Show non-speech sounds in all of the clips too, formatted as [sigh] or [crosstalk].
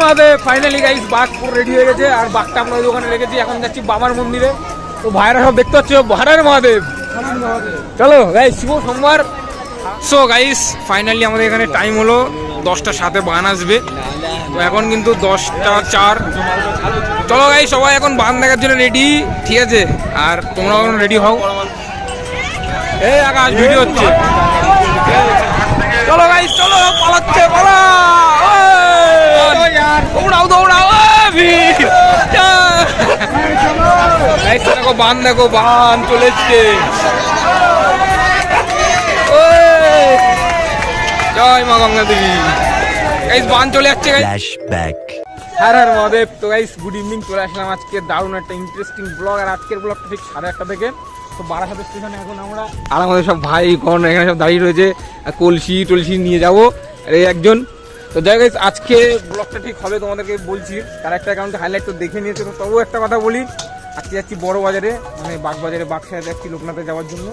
Mahadev finally guys বাঘ পুরো ready হয়ে গেছে। আর বাঘটা আমরা দোকানে রেখেছি, এখন যাচ্ছি বাবার মন্দিরে। তো ভাইরা সব দেখতে পাচ্ছ ভাড়ার মহাদেব। চলো গাইস শুভ সোমবার। সো গাইস ফাইনালি আমাদের এখানে টাইম হলো। দশটা সাথে বান আসবে। তো এখন কিন্তু দশটা চার। চলো গাইস সবাই এখন বান দেখার জন্য রেডি ঠিক আছে? আর তোমরাও এখন রেডি হও। এই আকাশ, ভিডিও হচ্ছে। চলো গাইস চলো, পালাচ্ছে, পালা! দৌড়াও দৌড়াও দেখো বান দেখো বান চলে এসছে! জয় মা গঙ্গা দেবী। গাইস বান চলে যাচ্ছে গাইস Flashback. হ্যাঁ হ্যাঁ মহাদেব। তো গাইস গুড ইভিনিং চলে আসলাম আজকে দারুণ একটা ইন্টারেস্টিং ব্লগ আর আজকের ব্লগটা ঠিক সাড়ে আটটা থেকে। তো বারাসাত স্টেশনে এখন আমরা আর আমাদের সব ভাই কোন এখানে সব দাঁড়িয়ে রয়েছে। কলসি টলসি নিয়ে যাব। আর এই একজন তো যাই গাইস আজকে ব্লগটা ঠিক হবে, তোমাদেরকে বলছি। তার একটা অ্যাকাউন্টে হাইলাইট তো দেখে নিয়েছে, তো তবুও একটা কথা বলি, আজকে যাচ্ছি বড় বাজারে মানে বাগবাজারে বাগসায় যাচ্ছি লোকনাথে যাওয়ার জন্য।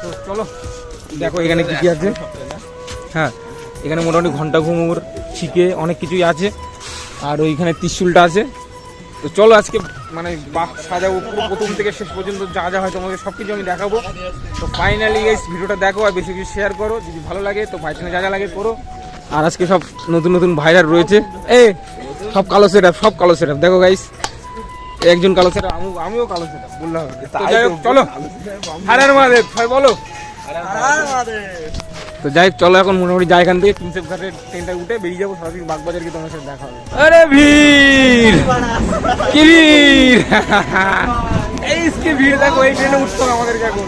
তো চলো, দেখো এখানে কী কী আছে। হ্যাঁ এখানে মোটামুটি ঘণ্টা ঘুমুর ছিকে, অনেক কিছুই আছে। আর ওইখানে ত্রিশুলটা আছে। তো চলো আজকে মানে বাঘ সাজাবো পুরো প্রথম থেকে শেষ পর্যন্ত, যা যা হয় তোমাকে সব কিছু আমি দেখাবো। তো ফাইনালি এই ভিডিওটা দেখো আর বেশি কিছু শেয়ার করো। যদি ভালো লাগে, তো ভাই যা যা লাগে করো। আর আজকে সব নতুন নতুন ভাইরার রয়েছে। এ সব কালো সেট সব কালো সেট দেখো গাইস একজন কালো সেট আমিও কালো সেট বললাম। তো যাই হোক চলো। হারার মহাদেব ভাই বলো। তো যাই চলো এখন মোটামুটি যাই এখান থেকে। প্রিন্সেপ ঘাটের ট্রেনটা উঠে বেরিয়ে যাব সরাসরি বাগবাজার গিয়ে তোমার সাথে দেখা হবে। আরে ভিড়! কি ভিড়? এই কি ভিড় দেখো এই ট্রেনে উঠতে আমাদেরকে এখন।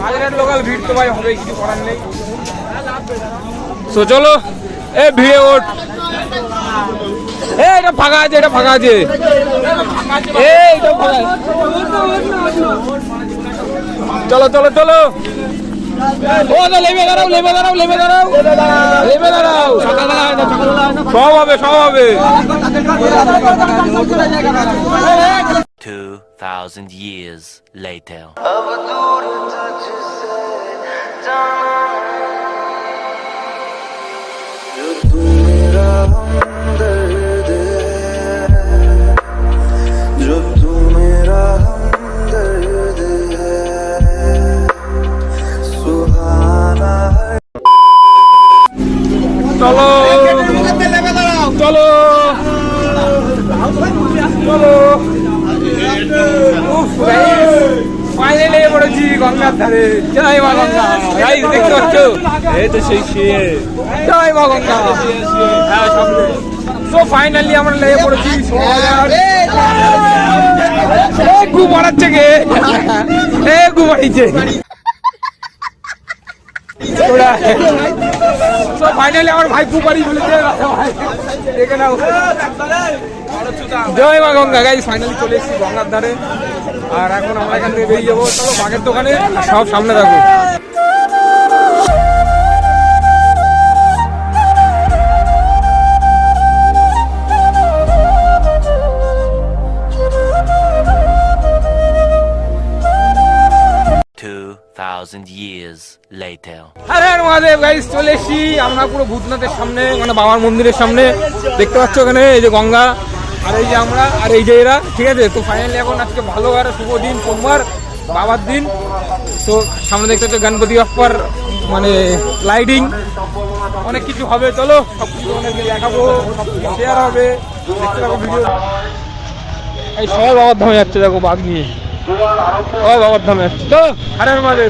মাঝের লোকাল ভিড় তো ভাই হবে কিছু করার নেই। তো চলো। এ ভিড়ে ওঠ। এ এটা ফাঁকা আছে এটা ফাঁকা আছে। এ এটা ফাঁকা চলো চলো চলো। ও না লেবে দাঁড়াও লেবে দাঁড়াও লেবে দাঁড়াও। লেবে দাঁড়াও। সব হবে সব হবে। 2,000 years later. চলো। চলো। চলো। ফাইনালি পড়েছি গঙ্গার ধারে। জয় মা গঙ্গা। গাইস দেখতে পাচ্ছ? এই তো সেই শুয়ে জয় মা গঙ্গা। হ্যাঁ সামনে। সো ফাইনালি আমরা লেগে পড়েছি এ গু মারাচ্ছে কে? এ গু মারিছে [laughs] ওরা তো ফাইনালি আমার ভাই কুপারি ভাই দেখে নাও জয় মা গঙ্গা। গাইস ফাইনালি চলে এসেছি গঙ্গার ধারে। আর এখন আমরা এখান থেকে বেরিয়ে যাব। চলো, বাঘের দোকানে সব সামনে থাকো। Two thousand years later. Mahadev guys চলে এসেছি। আমরা পুরো ভূতনাথের সামনে মানে বাবার মন্দিরের সামনে। দেখতে পাচ্ছ ওখানে এই যে গঙ্গা, আর এই যে আমরা, আর এই যে এরা, ঠিক আছে? তো ফাইনালি এখন আজকে ভালো আর শুভ দিন, সোমবার, বাবার দিন। তো সামনে দেখতে পাচ্ছ গণপতি বাপ্পার মানে লাইটিং অনেক কিছু হবে, চলো। সব কিছু অনেকে দেখাবো সব শেয়ার হবে। দেখতে থাকো ভিডিও এই সবাই বাবার ধামে যাচ্ছে, দেখো বাঘ নিয়ে। সবাই বাবার ধামে যাচ্ছে। তো আরে আমাদের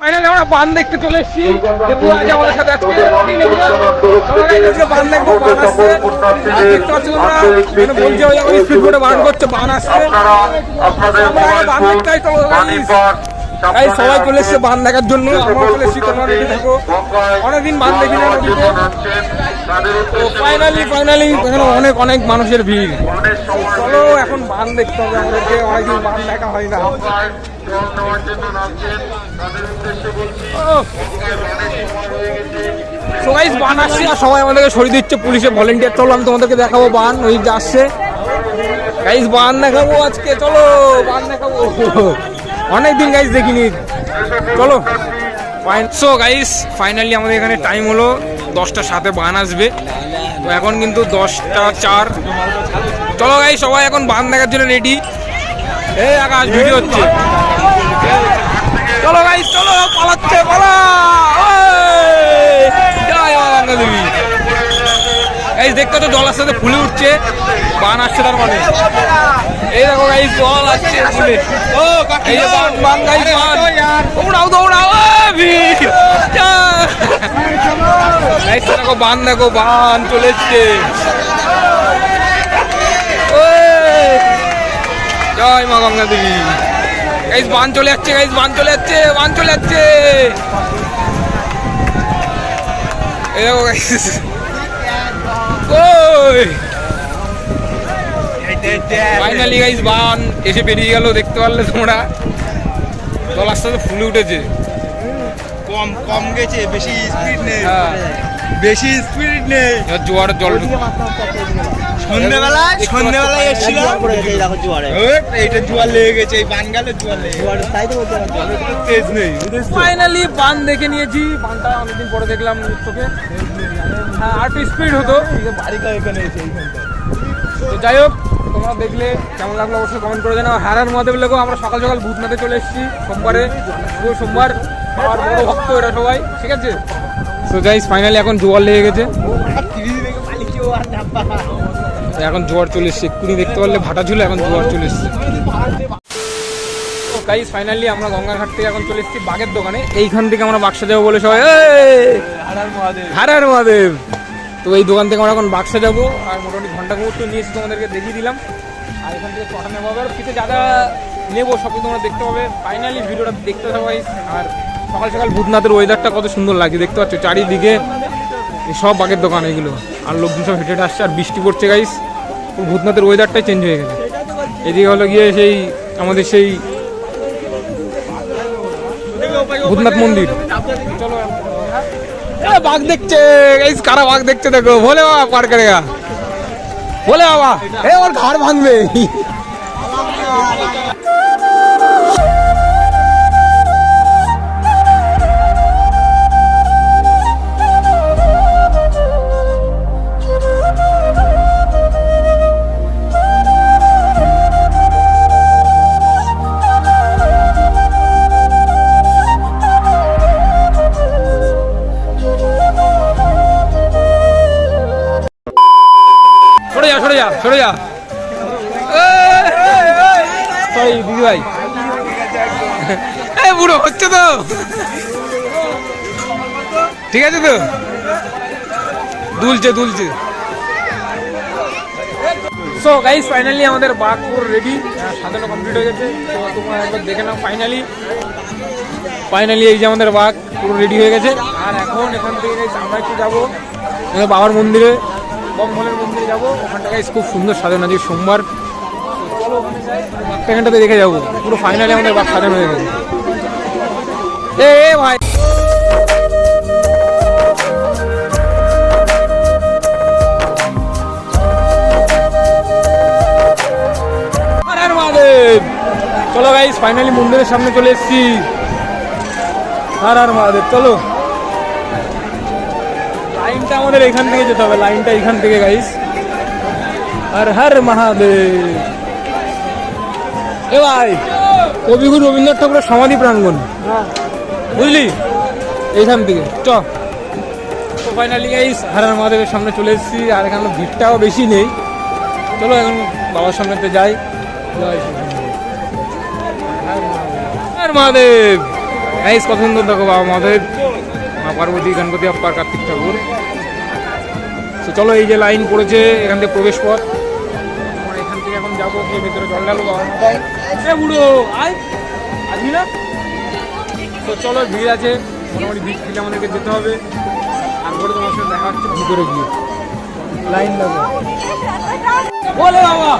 ফাইনালি আমরা বান দেখতে চলে এসেছি। আজ আমাদের সাথে আজকে বান দেখব বান আসছে। আর দেখতে পাচ্ছ তোমরা? বলছে ওই স্পিড বোটে বান করছে বান আসছে। বান দেখতে চলো গাইস সবাই চলে এসছে বান দেখার জন্য। আমরা চলে এসেছি তোমরা রেডি থাকো। অনেকদিন বান দেখি না তো ফাইনালি ফাইনালি এখানে অনেক অনেক মানুষের ভিড়। চলো এখন বান দেখতে হবে আমাদেরকে অনেকদিন বান দেখা হয় না গাইস বান আসছে আর সবাই আমাদেরকে সরিয়ে দিচ্ছে পুলিশে ভলেন্টিয়ার। চলো আমি তোমাদেরকে দেখাবো বান ওই যে আসছে। গাইস বান দেখাবো আজকে চলো বান দেখাবো। অনেকদিন গাইস দেখিনি। চলো। সো গাইস ফাইনালি আমাদের এখানে টাইম হলো দশটা সাথে বান আসবে। তো এখন কিন্তু দশটা চার। চলো গাইস সবাই এখন বান দেখার জন্য রেডি এই আকাশ ভিডিও হচ্ছে চলো গাইস চলো পালাচ্ছে পালা দেবী গাইস দেখতে তো জল আসতে ফুলে উঠছে বান আসছে তার মানে এই দেখো গাইস জল আসছে ফুলে ও এই যে বান বান গাইস বান দৌড়াও দৌড়াও দেখো বান দেখো বান চলে এসছে ওই! জয় মা গঙ্গা দেবী গাইস বান চলে যাচ্ছে গাইস বান চলে যাচ্ছে বান চলে যাচ্ছে। ওই। ফাইনালি গাইস বান এসে বেরিয়ে গেল দেখতে পারলে তোমরা। জল আস্তে আস্তে ফুলে উঠেছে। কম কম গেছে বেশি স্পিড নেই। হ্যাঁ। বেশি স্পিড নেই। এবার জোয়ার জল সন্ধ্যেবেলায় সন্ধ্যেবেলায় এসেছিল এইটা জোয়ার লেগে গেছে এই জোয়ার লেগে গেছে। তেজ নেই ফাইনালি বান দেখে নিয়েছি বানটা অনেকদিন পরে দেখলাম চোখে। হ্যাঁ আর একটু স্পিড হতো। বাড়িটা এখানে এসে তো যাই হোক তোমরা দেখলে কেমন লাগল অবশ্যই কমেন্ট করে জানাও। হারার মহাদেব লেগো আমরা সকাল সকাল ভূতনাথে চলে এসেছি সোমবারে। পুরো সোমবার আর বড় ভক্ত এরা সবাই ঠিক আছে? তো যাই ফাইনালি এখন জোয়ার লেগে গেছে। এখন জোয়ার চলে এসছে। এক্ষুনি দেখতে পারলে ভাটা ঝুলে এখন জোয়ার চলে এসছে। গাইস ফাইনালি আমরা গঙ্গাঘাট থেকে এখন চলে এসেছি বাগের দোকানে। এইখান থেকে আমরা বাক্সা যাব বলে সবাই, "এই!" হারার মহাদেব। তো এই দোকান থেকে আমরা এখন বাক্সা যাব। আর মোটামুটি ঘণ্টা মুহূর্ত নিয়েছি তোমাদেরকে দেখিয়ে দিলাম। আর এখান থেকে ছটা নেব। আর ফিতে যা নেব সব কিছু তোমরা দেখতে পাবে। ফাইনালি ভিডিওটা দেখতে সবাই আর সকাল সকাল ভূতনাথের ওয়েদারটা কত সুন্দর লাগছে। দেখতে পাচ্ছ, চারিদিকে সব বাগের দোকান এগুলো আর লোকজন সব হেঁটে আসছে। আর বৃষ্টি পড়ছে গাইস ভূতনাথের ওয়েদারটাই চেঞ্জ হয়ে গেছে। এদিকে হলো গিয়ে সেই, আমাদের সেই ভূতনাথ মন্দির। বাঘ দেখছে, এই কারা বাঘ দেখছে দেখো, ভোলে বাবা পার করেগা। ভোলে বাবা, এ ওর ঘাড় ভাঙবে। যা, সরে যা সরে যা। ভাই বুড়ো, হচ্ছে তো। ঠিক আছে তো? দুলছে দুলছে। সো গাইস ফাইনালি আমাদের বাঘ পুরো রেডি সাজানো কমপ্লিট হয়ে গেছে। তো তোমরা একবার দেখে নাও ফাইনালি ফাইনালি এই যে আমাদের বাঘ পুরো রেডি হয়ে গেছে। আর এখন এখান থেকে আমরা একটু যাব বাবার মন্দিরে। বমভলের মন্দিরে যাব, ওখানটা খুব সুন্দর সাজানো আছে। সোমবার এখানটাতে দেখে যাব। পুরো ফাইনালি আমাদের বাঘ সাজানো হয়ে গেছে। এ ভাই। চলো গাইস ফাইনালি মন্দিরের সামনে চলে এসেছি। আর আর মহাদেব, চলো। লাইনটা আমাদের এখান থেকে যেতে হবে লাইনটা এখান থেকে গাইস আর হর মহাদেব। এ ভাই কবিগুরু রবীন্দ্রনাথ ঠাকুরের সমাধি প্রাঙ্গণ। বুঝলি? এইখান থেকে। চ। তো ফাইনালি গাইস হর হর মহাদেবের সামনে চলে এসেছি আর এখানে ভিড়টাও বেশি নেই। চলো এখন বাবার সামনেতে যাই। আর মহাদেব। গাইস কত সুন্দর দেখো বাবা মহাদেব। মা পার্বতী গণপতি আপ্পার কার্তিক ঠাকুর। তো চলো এই যে লাইন পড়েছে, এখান থেকে প্রবেশ পথ। এখান থেকে এখন যাব গিয়ে ভেতরে জল মাথায় বুড়ো, আয়। আসবি না? তো চলো, ভিড় আছে। মোটামুটি ভিড় থেকে আমাদেরকে যেতে হবে। তারপরে তোমার সাথে দেখা হচ্ছে ভিতরে গিয়ে। লাইন লাগো বলে বাবা।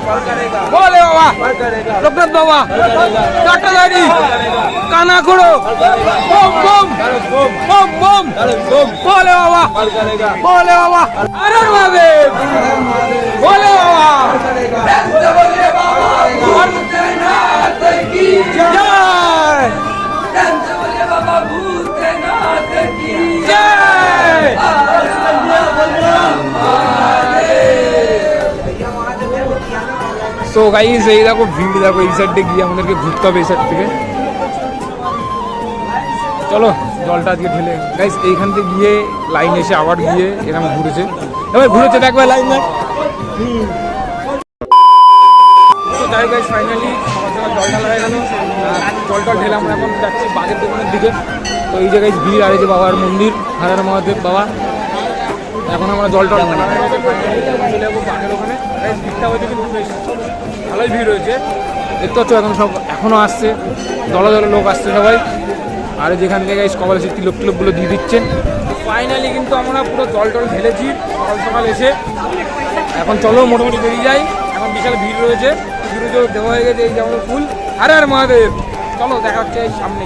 বলে বাবা। লোকনাথ বাবা। টাটা দাদি কানা খোড়ো। বম বম। বম বম। বলে বাবা। বলে বাবা। আরে বাবে বলে বাবা। গাইস, এই দেখো ভিড় দেখো এই সাইডে গিয়ে আমাদেরকে ঘুরতে হবে এই সাইড থেকে। চলো, জলটা আজকে ঢেলে গাইস, এইখান থেকে গিয়ে লাইন এসে আবার গিয়ে এরকম ঘুরেছে। এবার ঘুরেছে দেখবে লাইন না যাই গাইস ফাইনালি সবার জল ঢালা এখন, যাচ্ছি বাঘের দোকানের দিকে। তো এই জায়গায় ভিড়, আর এই যে বাবার মন্দির, হারার মহাদেব বাবা। এখন আমরা জল টল কিন্তু ভালোই ভিড় হয়েছে। দেখতে পাচ্ছ, এখন সব এখনও আসছে। দলা দলে লোক আসছে সবাই। আর যেখান থেকে কপালে সেই তিলক টিলকগুলো দিয়ে দিচ্ছেন ফাইনালি কিন্তু আমরা পুরো জল টল ঢেলেছি সকাল সকাল এসে। এখন চলো মোটামুটি বেরিয়ে যাই। এখন বিশাল ভিড় রয়েছে। ভিড় দেওয়া হয়ে গেছে এই যে আমাদের ফুল। আরে আর মহাদেব, চলো দেখা হচ্ছে সামনে